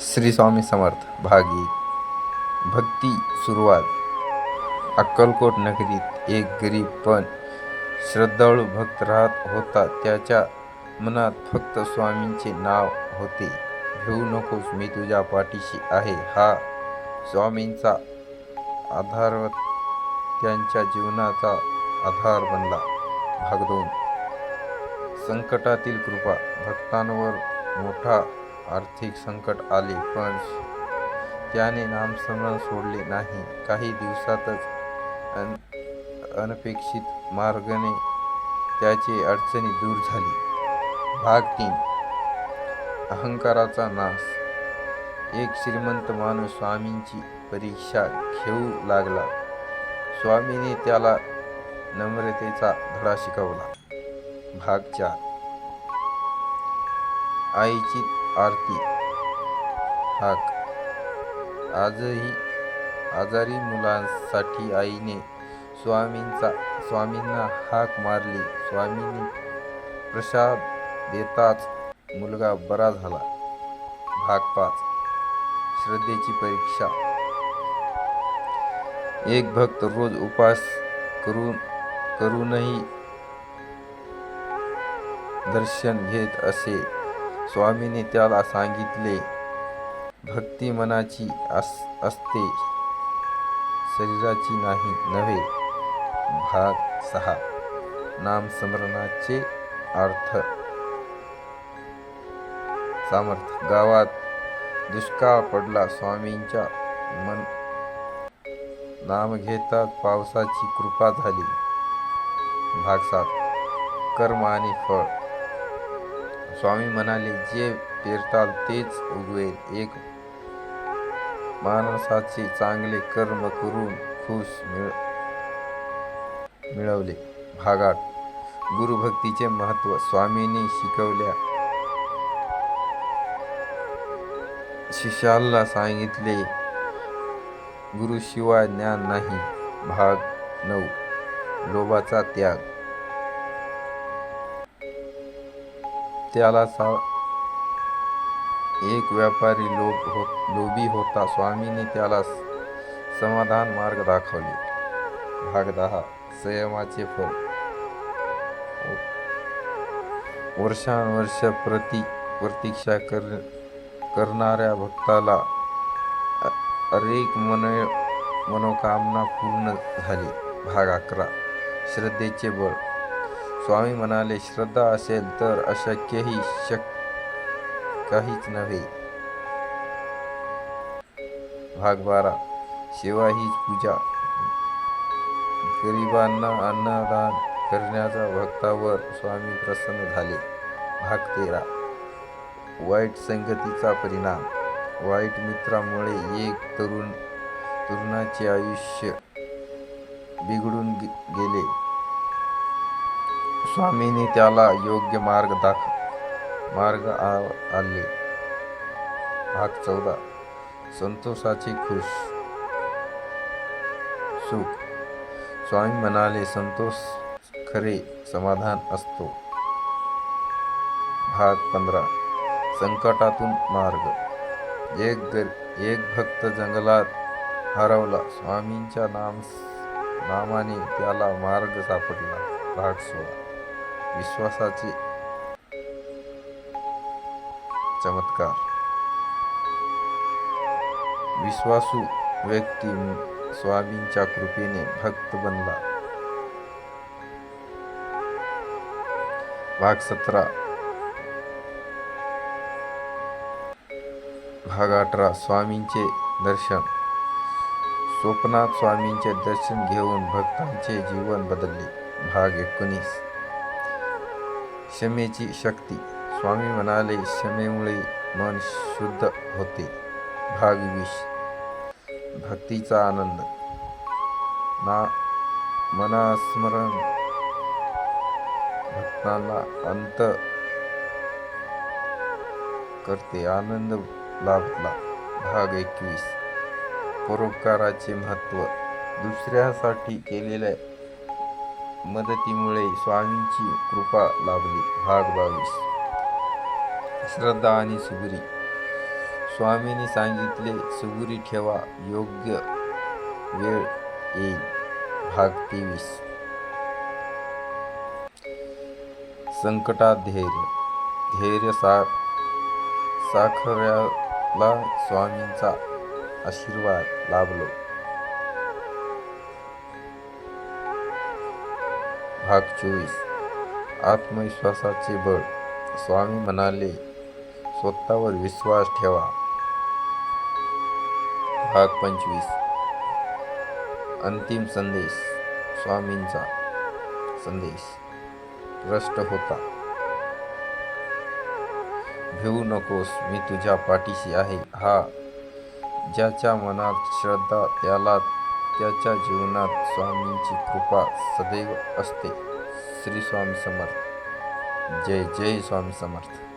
श्री स्वामी समर्थ भाग. एक भक्ती सुरुवात. अक्कलकोट नगरीत एक गरीब पण श्रद्धाळू भक्त राहत होता. त्याच्या मनात फक्त स्वामींचे नाव होते. घेऊ नकोस मी तुझ्या पाठीशी आहे. हा स्वामींचा आधार त्यांच्या जीवनाचा आधार बनला. भाग दोन संकटातील कृपा. भक्तांवर मोठा आर्थिक संकट आले पण त्याने नामस्मरण सोडले नाही. काही दिवसातच अन अनपेक्षित मार्गाने त्याची अडचणी दूर झाली. भाग तीन. अहंकाराचा नाश. एक श्रीमंत माणूस स्वामींची परीक्षा घेऊ लागला. स्वामीने त्याला नम्रतेचा धडा शिकवला. भाग चार. आईची आरती. हाक. आजही आजारी मुलांसाठी आईने स्वामींचा स्वामींना हाक मारली. स्वामींनी प्रसाद देताच मुलगा बरा झाला. भाग पाच. श्रद्धेची परीक्षा. एक भक्त रोज उपास करून करूनही दर्शन घेत असे. स्वामीने त्याला सांगितले भक्ती मनाची अस असते शरीराची नाही नव्हे भाग सहा नामस्मरणाचे अर्थ सामर्थ्य गावात दुष्काळ पडला स्वामींच्या मन नाम घेतात पावसाची कृपा झाली भाग सात कर्म आणि फळ स्वामी म्हणाले जे पेरताल तेच उगवेल. एक माणसाचे चांगले कर्म करून खुश मिळ मिळवले. भागाट गुरुभक्तीचे महत्त्व स्वामींनी शिकवल्या. शिष्याला सांगितले गुरुशिवाय ज्ञान नाही. भाग नऊ. लोभाचा त्याग. त्याला सा एक व्यापारी लोभ हो लोभी होता. स्वामींनी त्याला समाधान मार्ग दाखवले. भाग दहा. संयमाचे फळ. वर्षानुवर्ष प्रति प्रतीक्षा कर करणाऱ्या भक्ताला अनेक मन मनोकामना पूर्ण झाली. भाग अकरा. श्रद्धेचे बळ. स्वामी म्हणाले श्रद्धा असेल तर अशक्यही शक काहीच नव्हे. भाग बारा. सेवा हीच पूजा. गरिबांना अन्नदान करण्याचा भक्तावर स्वामी प्रसन्न झाले. भाग तेरा. वाईट संगतीचा परिणाम. वाईट मित्रामुळे एक तरुण तरुणाचे आयुष्य बिघडून गे- गेले. स्वामीने त्याला योग्य मार्ग दाख मार्ग आ- आले भाग चौदा संतोषाची खुश सुख स्वामी म्हणाले संतोष खरे समाधान असतो भाग पंधरा संकटातून मार्ग एक गर एक भक्त जंगलात हरवला स्वामींच्या नाम नामाने त्याला मार्ग सापडला भाग सोळा विश्वासाचे चमत्कार. विश्वासू व्यक्ती स्वामींच्या कृपेने भक्त बनला. भाग सतरा. भाग अठरा. स्वामींचे दर्शन. स्वप्नात स्वामींचे दर्शन घेऊन भक्तांचे जीवन बदलले. भाग एकोणीस. क्षमेची शक्ती. स्वामी म्हणाले क्षमेमुळे मन शुद्ध होते. भाग वीस. भक्तीचा आनंद. ना मनास्मरण. भक्तांना अंत करते आनंद लाभला. भाग एकवीस. परोपकाराचे महत्त्व दुसऱ्यासाठी केलेल्या मदतीमुळे स्वामींची कृपा लाभली. भाग बावीस. श्रद्धा आणि सुगरी. स्वामींनी सांगितले सुगुरी ठेवा योग्य वेळ येईल. भाग तेवीस. संकटात धैर्य धैर्य सा साखऱ्याला स्वामींचा आशीर्वाद लाभलो. भाग चोवीस. आत्मविश्वासाचे बळ. स्वामी म्हणाले स्वतःवर विश्वास ठेवा. भाग पंचवीस. अंतिम संदेश. स्वामींचा संदेश. स्पष्ट होता भिवू नकोस मी तुझ्या पाठीशी आहे. हा ज्याच्या मनात श्रद्धा त्याला त्याच्या जीवनात स्वामींची कृपा सदैव असते. श्री स्वामी समर्थ. जय जय स्वामी समर्थ.